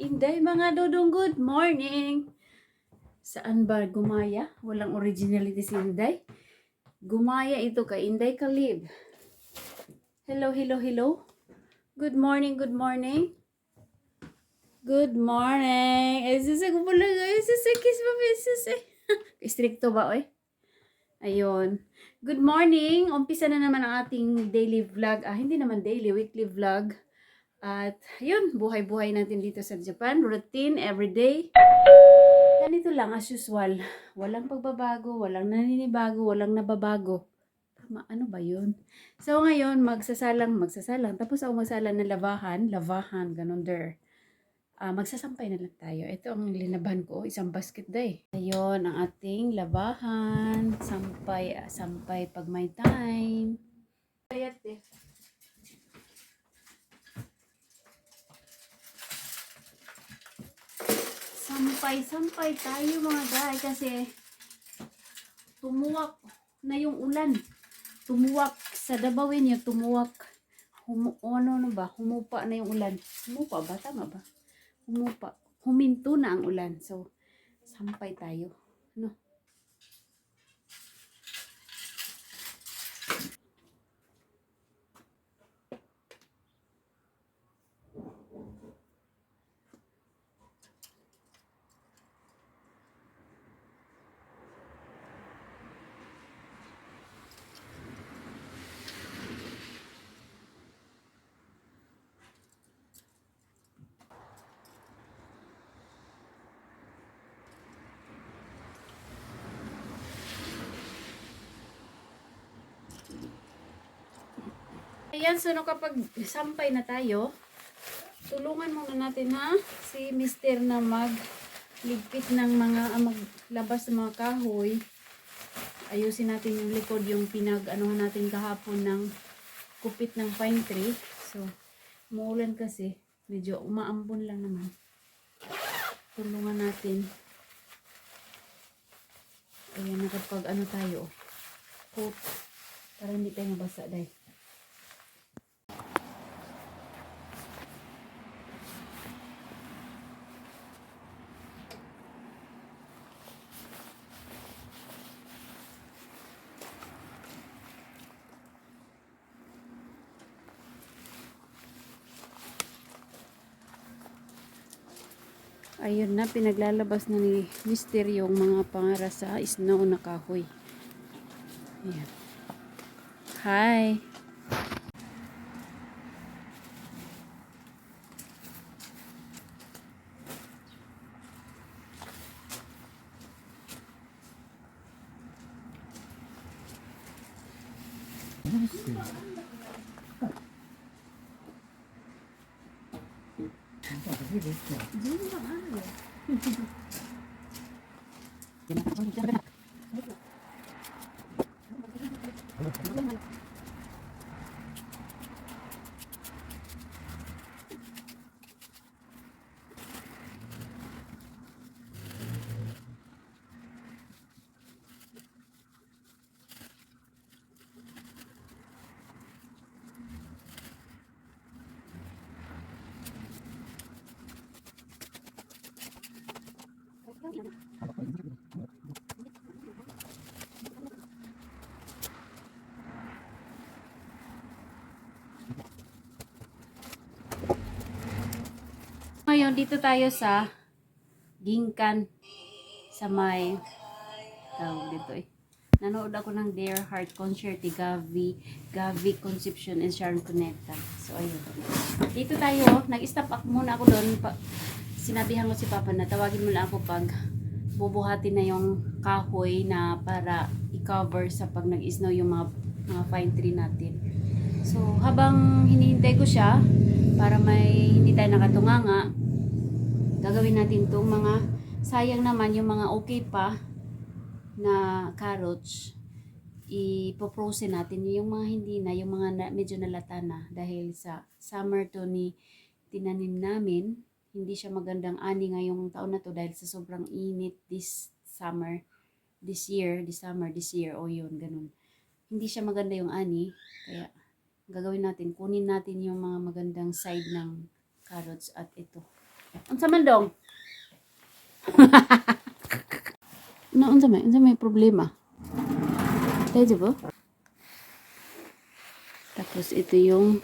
Inday, mga dudong good morning! Saan ba gumaya? Walang originality si Inday. Gumaya ito kay Inday Kalib. Hello, hello, hello. Good morning, good morning. Good morning. Ay, sisa ko pala. Ay, sisa, kiss mo, sisa. Stricto ba, oy? Ayun. Good morning. Umpisa na naman ang ating daily vlog. Ah, hindi naman daily, weekly vlog. At yun, buhay-buhay natin dito sa Japan. Routine, everyday. Ganito lang as usual. Walang pagbabago, walang naninibago, walang nababago. Tama, ano ba yun? So ngayon, magsasalang, magsasalang. Tapos ako magsala ng lavahan, lavahan, ganun der. Ah, magsasampay na lang tayo. Ito ang linaban ko, isang basket day. Ayun, ang ating labahan. Sampay, ah, sampay pag may time. Ayat eh. Sampay-sampay tayo mga guys kasi tumuwak na yung ulan. Tumuwak sa Dabawin niya, tumuwak. Humu, ano, ano ba? Humupa na yung ulan. Humupa ba? Tama ba? Humupa. Huminto na ang ulan. So, sampay tayo. No? Ayan, so no, kapag sampay na tayo, tulungan muna natin ha, si Mister na magligpit ng mga, ah, maglabas ng mga kahoy. Ayusin natin yung likod, yung pinag, anuhan natin kahapon ng kupit ng pine tree. So, muulan kasi, medyo umaambon lang naman. Tulungan natin. Ayan, nakapag ano tayo, coat, para hindi tayo mabasa dahil. Ayun na, pinaglalabas na ni Mister yung mga pangara sa snow na kahoy. Ayan. Hi! Ngayon, dito tayo sa Ginkan sa may tawag dito eh. Nanood ako ng Dear Heart concert ni Gavi, Gavi Concepcion and Sharon Cuneta. So, ayun. Dito tayo, nag-stop ako muna ako doon. Pa, sinabihan ko si Papa na tawagin mo lang ako pag bubuhati na yung kahoy na para i-cover sa pag nag-snow yung mga, mga pine tree natin. So, habang hinihintay ko siya, para may hindi tayo nakatunganga, gagawin natin itong mga, sayang naman yung mga okay pa na carrots, ipoprose natin yung mga hindi na, yung mga na, medyo nalata na dahil sa summer to ni tinanim namin, hindi siya magandang ani ngayong taon na to dahil sa sobrang init this summer, this year, this summer, this year, o yun, ganun. Hindi siya maganda yung ani, kaya gagawin natin, kunin natin yung mga magandang side ng carrots at ito. Ang sa mandong. no, unsa may, unsa may problema? Pwede ba? Tapos ito yung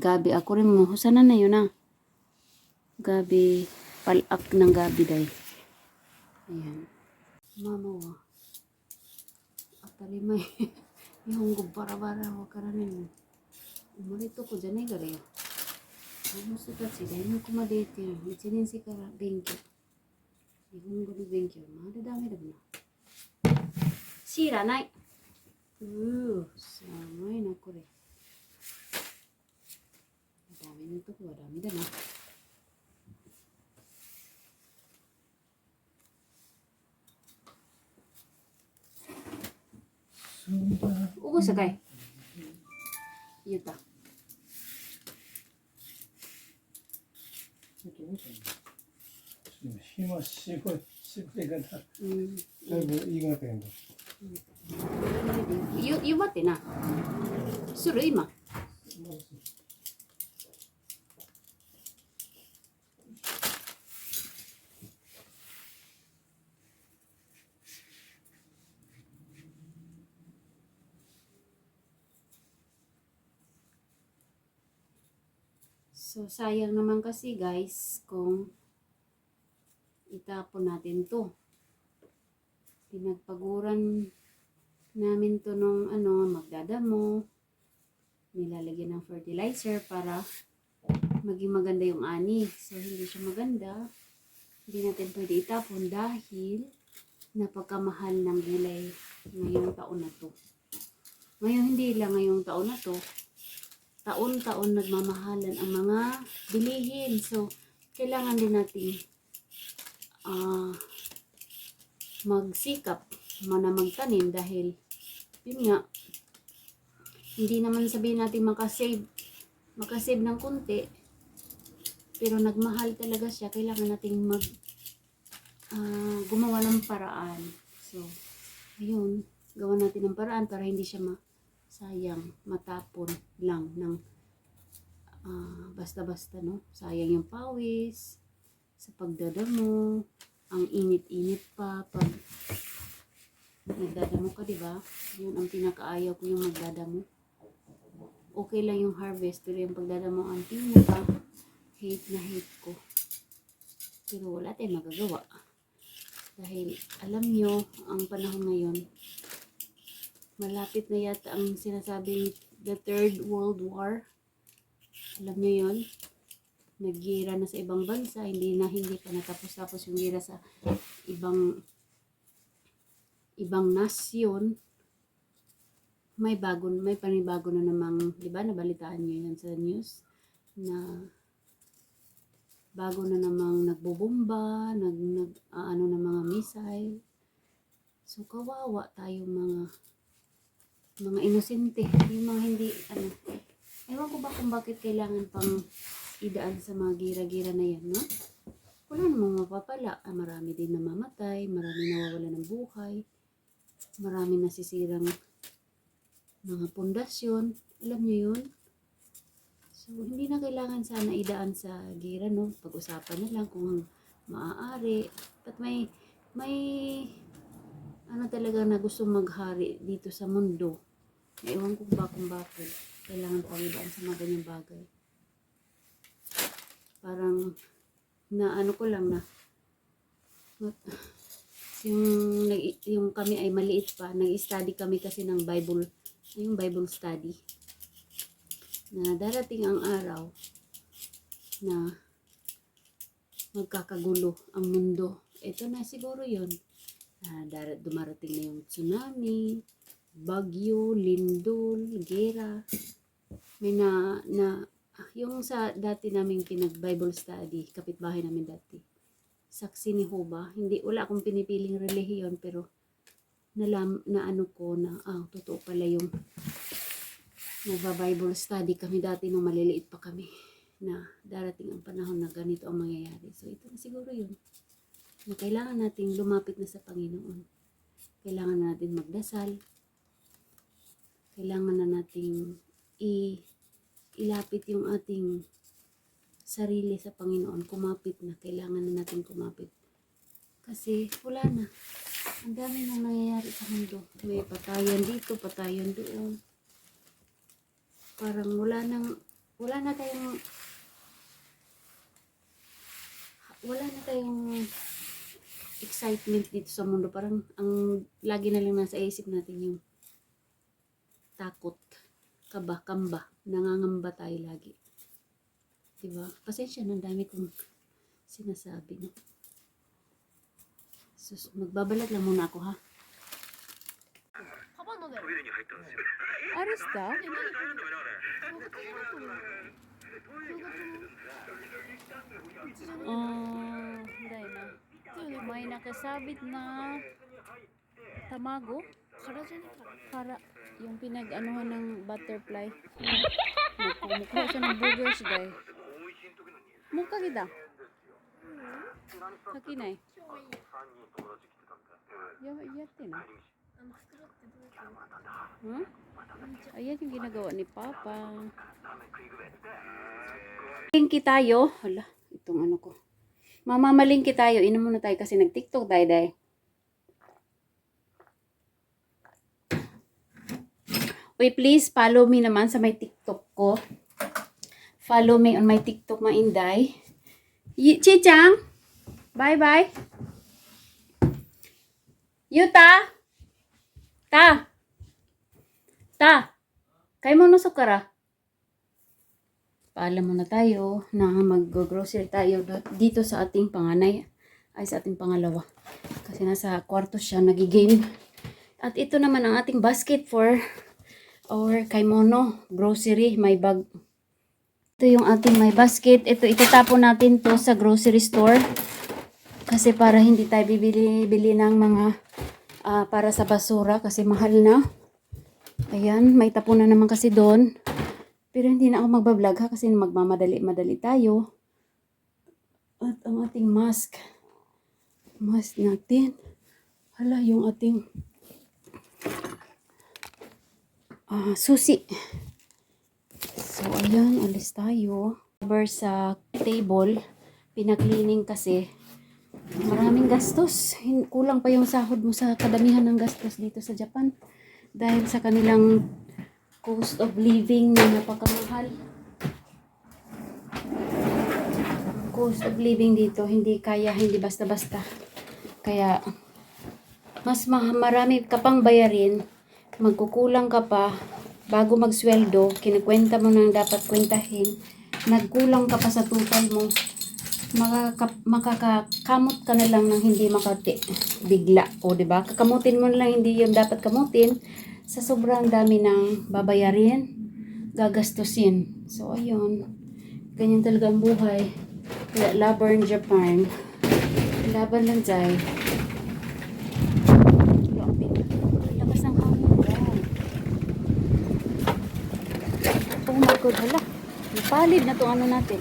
gabi. Ako rin mo. Sana na yun ah. Gabi. Palak ng gabi day. Ayan. Mama wa. Atali may. Yung bara-bara. Huwag ka na rin. Umarito ko dyan ay gari. Ano sa tatsi? Dahil mo kumadete. Mitsinin si kara. Bengke. Yung gulo bengke. Madadami na na? Sira na. Uh, samay na ko rin. Madami na ko. Madami na na. 校舎かい言った紐絞り方、うん、だいぶいいがたやんだ。ゆ、ゆばってな。する今。So, sayang naman kasi guys kung itapon natin to. Pinagpaguran namin to nung ano, magdadamo. Nilalagyan ng fertilizer para maging maganda yung ani. So, hindi siya maganda. Hindi natin pwede itapon dahil napagkamahal ng gulay ngayong taon na to. Ngayon, hindi lang ngayong taon na to. Taon-taon nagmamahalan ang mga bilihin. So, kailangan din natin ah magsikap mana magtanim dahil yun nga hindi naman sabihin natin makasave makasave ng kunti pero nagmahal talaga siya kailangan nating mag ah, gumawa ng paraan so ayun gawa natin ng paraan para hindi siya masayang matapon lang ng ah, basta-basta no sayang yung pawis sa pagdadamo ang init-init pa pag nagdadamo ka, di ba? Yun ang pinakaayaw ko yung magdadamo. Okay lang yung harvest, pero yung pagdadamo ang pinaka hate na hate ko. Pero wala tayong magagawa. Dahil alam nyo, ang panahon ngayon, malapit na yata ang sinasabing the third world war. Alam nyo yon Naggira na sa ibang bansa, hindi na hindi pa natapos-tapos yung gira sa ibang ibang nasyon, may bago, may panibago na namang, di ba, nabalitaan niyo yan sa news, na bago na namang nagbubomba, nag, nag ano na mga missile. So, kawawa tayo mga mga inosente, yung mga hindi, ano, ewan ko ba kung bakit kailangan pang idaan sa mga gira-gira na yan, no? Wala namang mapapala. Ah, marami din namamatay, marami nawawala ng buhay, marami nasisirang mga pundasyon. Alam niyo yun? So, hindi na kailangan sana idaan sa gira, no? Pag-usapan na lang kung maaari. At may, may, ano talaga na gusto maghari dito sa mundo. Ewan ko ba kung bakit kailangan pang idaan sa mga ganyang bagay. Parang, na ano ko lang na, yung, yung kami ay maliit pa, nag-study kami kasi ng Bible, yung Bible study. Na darating ang araw na magkakagulo ang mundo. Ito na siguro yon na dar- dumarating na yung tsunami, bagyo, lindol, gera. May na, na, yung sa dati naming pinag-Bible study, kapitbahay namin dati saksi ni Hoba. Hindi, wala akong pinipiling relihiyon pero nalam, na ano ko na, ah, totoo pala yung nagba-Bible study kami dati nung maliliit pa kami na darating ang panahon na ganito ang mangyayari. So, ito na siguro yun. Na kailangan nating lumapit na sa Panginoon. Kailangan na natin magdasal. Kailangan na nating i ilapit yung ating sarili sa Panginoon, kumapit na. Kailangan na natin kumapit. Kasi wala na. Ang dami nang nangyayari sa mundo. May patayan dito, patayan doon. Parang wala nang, wala na tayong, wala na tayong excitement dito sa mundo. Parang ang lagi na lang nasa isip natin yung takot, kaba, kamba, nangangamba tayo lagi. Diba? Pasensya na, dami kong sinasabi. No? So, magbabalat lang muna ako, ha? Arista? Oh, dahil na. May nakasabit na tamago. Kara yung pinag-anuhan ng butterfly. Mukha siya ng boogers, guys. Mukha kita. Sakinay. Ya, iyatin ah. Hmm? Ayan yung ginagawa ni Papa. Malingki tayo. Hala, itong ano ko. Mamamalingki tayo. Inom muna tayo kasi nag-tiktok, day-day. Uy, please follow me naman sa may TikTok ko. Follow me on my TikTok, Mainday. Y- Chichang! Bye-bye! Yuta! Ta! Ta! Kay mo nusok ka ra? Paalam muna tayo na mag-grocery tayo dito sa ating panganay ay sa ating pangalawa. Kasi nasa kwarto siya nagigame. At ito naman ang ating basket for our Kaimono grocery, my bag. Ito yung ating my basket. Ito, itatapon natin to sa grocery store. Kasi para hindi tayo bibili-bili ng mga ah, para sa basura kasi mahal na. Ayan, may tapunan naman kasi doon. Pero hindi na ako magbablog ha kasi magmamadali-madali tayo. At ang ating mask. Mask natin. Hala, yung ating ah, susi. So, ayan, alis tayo. Cover sa table. Pinaklining kasi. Maraming gastos. Kulang pa yung sahod mo sa kadamihan ng gastos dito sa Japan. Dahil sa kanilang cost of living na napakamahal. Cost of living dito, hindi kaya, hindi basta-basta. Kaya, mas ma- marami ka pang bayarin, magkukulang ka pa, bago magsweldo, kinikwenta mo na ang dapat kwentahin, nagkulang ka pa sa total mo, makaka, makakakamot ka na lang ng hindi makati. Bigla o di ba? Kakamutin mo na lang hindi yung dapat kamutin. Sa sobrang dami ng babayarin gagastusin. So ayun. Ganyan talaga ang buhay. Kaya laban Japan. Laban lang jay lakas ng hangin wow. oh my god hala palid na to ano natin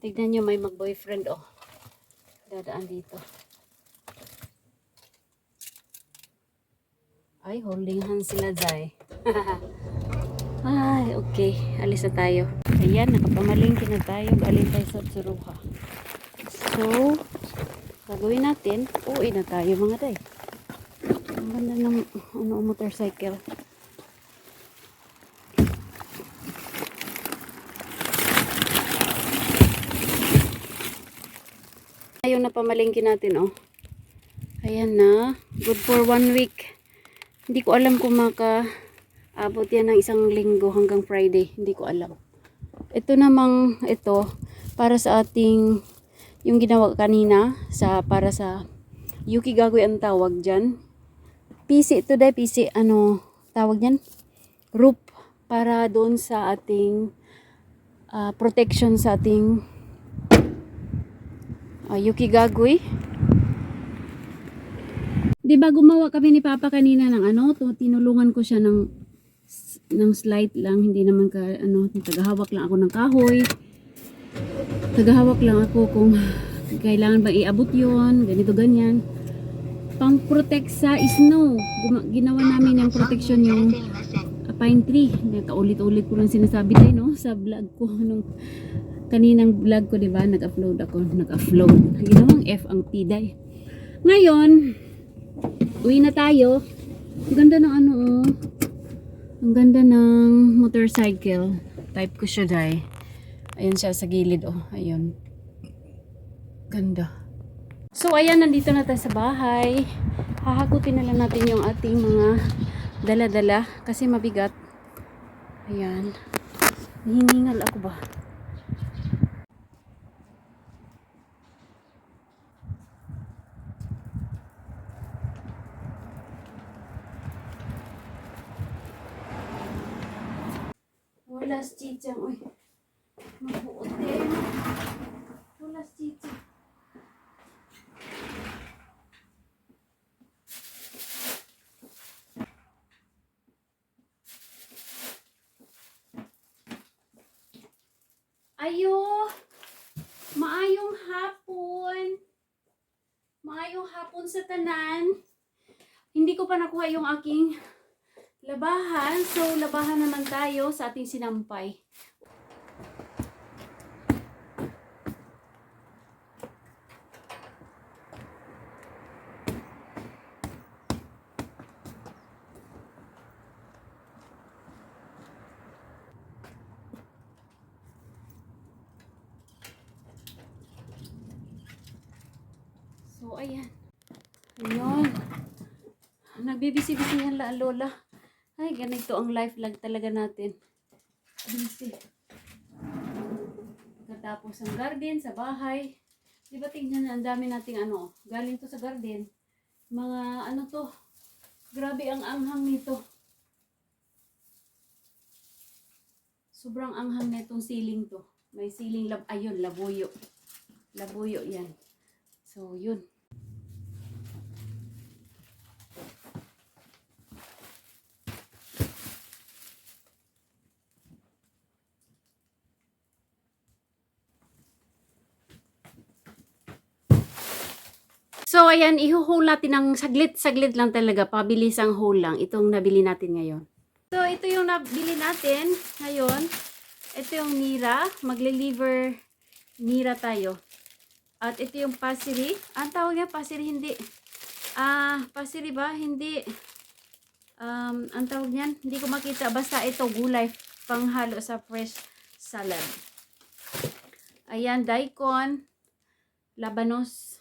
Tignan nyo, may mag-boyfriend, oh. Dadaan dito. Ay, holding hands sila, Zay. Ay, okay. Alis na tayo. Ayan, nakapamalingki na tayo. Galing tayo sa Tsuruha. So, gagawin natin, uwi na tayo mga day. Ang ganda ng ano, motorcycle. Ayun na pamalingki natin, oh. Ayan na. Good for one week. Hindi ko alam kung maka abot yan ng isang linggo hanggang Friday. Hindi ko alam. Ito namang ito para sa ating yung ginawa kanina sa para sa Yuki Gagoy ang tawag dyan. PC ito dahil PC ano tawag yan? Roof para doon sa ating ah, protection sa ating ah, Yuki Gagoy. Di ba gumawa kami ni Papa kanina ng ano, to, tinulungan ko siya ng ng slide lang, hindi naman ka ano, tagahawak lang ako ng kahoy. Tagahawak lang ako kung kailangan ba iabot 'yon, ganito ganyan. Pang protect sa snow. Ginawa namin yung protection yung uh, pine tree. Kaulit-ulit ko lang sinasabi tayo no sa vlog ko nung kaninang vlog ko, 'di ba? Nag-upload ako, nag-upload. Ginawang F ang P day. Ngayon, uwi na tayo. Ang ganda ng ano oh. Ang ganda ng motorcycle. Type ko siya dai. Ayan siya sa gilid oh. Ayun. Ganda. So ayan, nandito na tayo sa bahay. Hahakutin na lang natin yung ating mga dala-dala kasi mabigat. Ayan. Hiningal ako ba? Wala si Chichang. Uy. Mabuot. Wala si Chichang. Ayo! Maayong hapon! Maayong hapon sa tanan. Hindi ko pa nakuha yung aking labahan. So, labahan naman tayo sa ating sinampay. So, ayan. Ayun. Nagbibisi-bisi yan la lola. Ay, ganito ang life lang talaga natin. Busy. Pagkatapos ang garden, sa bahay. Di ba tingnan na, ang dami nating ano, galing to sa garden. Mga ano to, grabe ang anghang nito. Sobrang anghang netong ceiling to. May ceiling lab, ayun, labuyo. Labuyo yan. So, yun. So, ayan, ihuhole natin ng saglit-saglit lang talaga. Pabilis ang hole lang. Itong nabili natin ngayon. So, ito yung nabili natin ngayon. Ito yung Nira. Magle-liver Nira tayo. At ito yung pasiri. Ang tawag niya pasiri, hindi. Ah, pasiri ba? Hindi. Um, ang tawag niyan, hindi ko makita. Basta ito, gulay panghalo sa fresh salad. Ayan, daikon, labanos,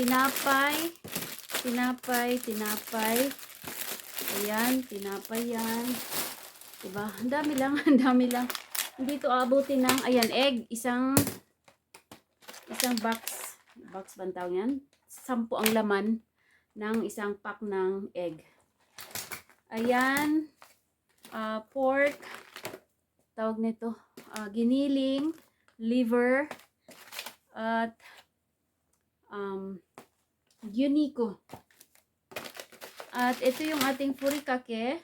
tinapay, tinapay, tinapay. Ayan, tinapay yan. Diba? Ang dami lang, ang dami lang. Hindi to abutin ng, ayan, egg. Isang, isang box. Box ba ang tawag yan? Sampu ang laman ng isang pack ng egg. Ayan, ah, pork, tawag nito, ah, giniling, liver, at um, Yuniko. At ito yung ating furikake.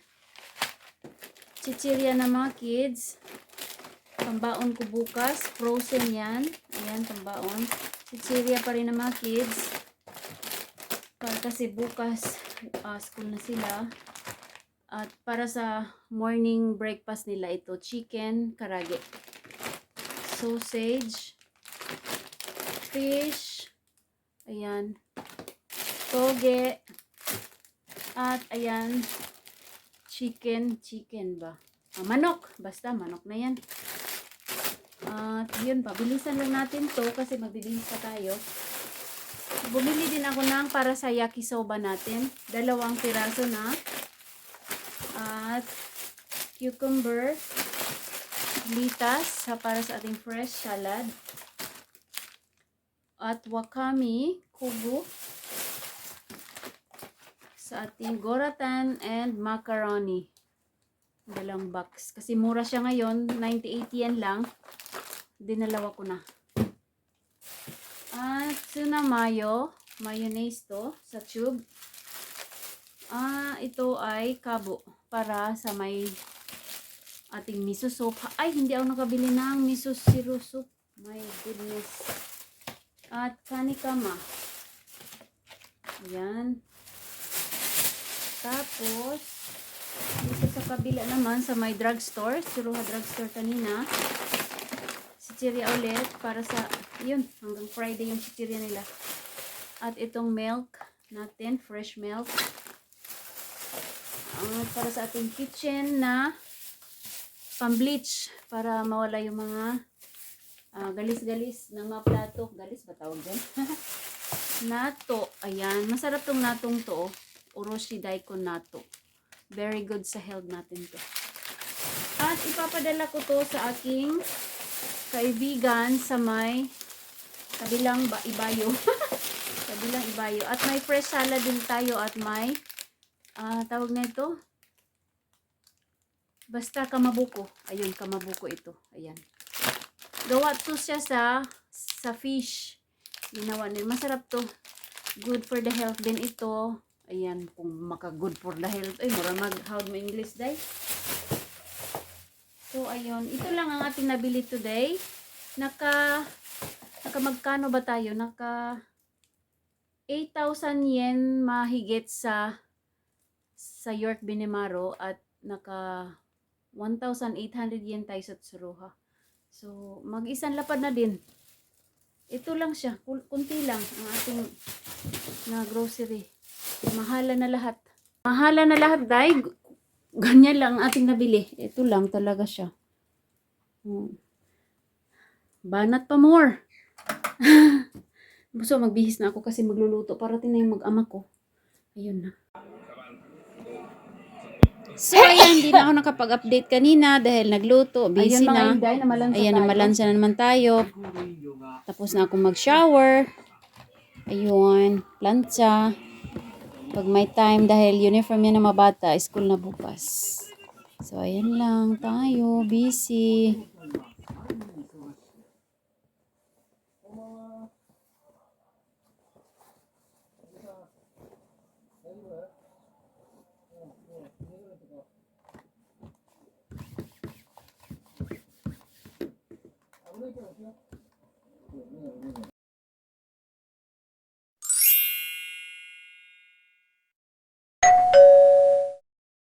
Chichirya ng mga kids. Pambaon ko bukas. Frozen yan. Ayan, pambaon. Chichirya pa rin ng mga kids. Kasi bukas, ah, school na sila. At para sa morning breakfast nila ito, chicken, karage. Sausage, fish, ayan, toge, at ayan, chicken, chicken ba? Ah, manok, basta manok na yan. At yun, pabilisan lang natin to kasi magbibilis pa tayo. Bumili din ako ng para sa yakisoba natin. Dalawang piraso na At cucumber, litas para sa ating fresh salad. At wakame, kubo sa ating goratan and macaroni. Dalang box. Kasi mura siya ngayon. 98 yen lang. Dinalawa ko na. At tuna mayo. Mayonnaise to sa tube. Ah, ito ay kabo para sa may ating miso soup. Ay, hindi ako nakabili ng miso zero soup. My goodness. At kanikama. Ayan. Tapos, dito sa kabila naman, sa may drugstore, Suruha drugstore kanina, chichirya ulit para sa, yun, hanggang Friday yung chichirya nila. At itong milk natin, fresh milk. At para sa ating kitchen na pang-bleach para mawala yung mga ah, galis-galis na mga plato. Galis ba tawag dyan? nato. Ayan. Masarap tong natong to. Oroshi Daikon nato. Very good sa health natin to. At ipapadala ko to sa aking kaibigan sa may kabilang ba ibayo. kabilang ibayo. At may fresh salad din tayo at may ah tawag na ito. Basta kamabuko. Ayun, kamabuko ito. Ayan. Gawa to siya sa sa fish. Ginawa nila. Masarap to. Good for the health din ito. Ayan, kung maka good for the health. Ay, mura mag how mo English day. So, ayun. Ito lang ang ating nabili today. Naka, naka magkano ba tayo? Naka 8,000 yen mahigit sa sa York Binemaro at naka 1,800 yen tayo sa Tsuruha. So, mag-isang lapad na din. Ito lang siya. Kunti lang ang ating na grocery. Mahala na lahat. Mahala na lahat, dai. G- Ganyan lang ang ating nabili. Ito lang talaga siya. Hmm. Banat pa more. so, magbihis na ako kasi magluluto. Parating na yung mag-ama ko. Ayun na. So, ayan, hindi na ako nakapag-update kanina dahil nagluto. Busy Ayun mga na. inday, namalansa Ayan, namalansa na naman tayo. Tapos na akong mag-shower. Ayun, plancha. Pag may time dahil uniform yan ng mga bata, school na bukas. So, ayan lang tayo. Busy.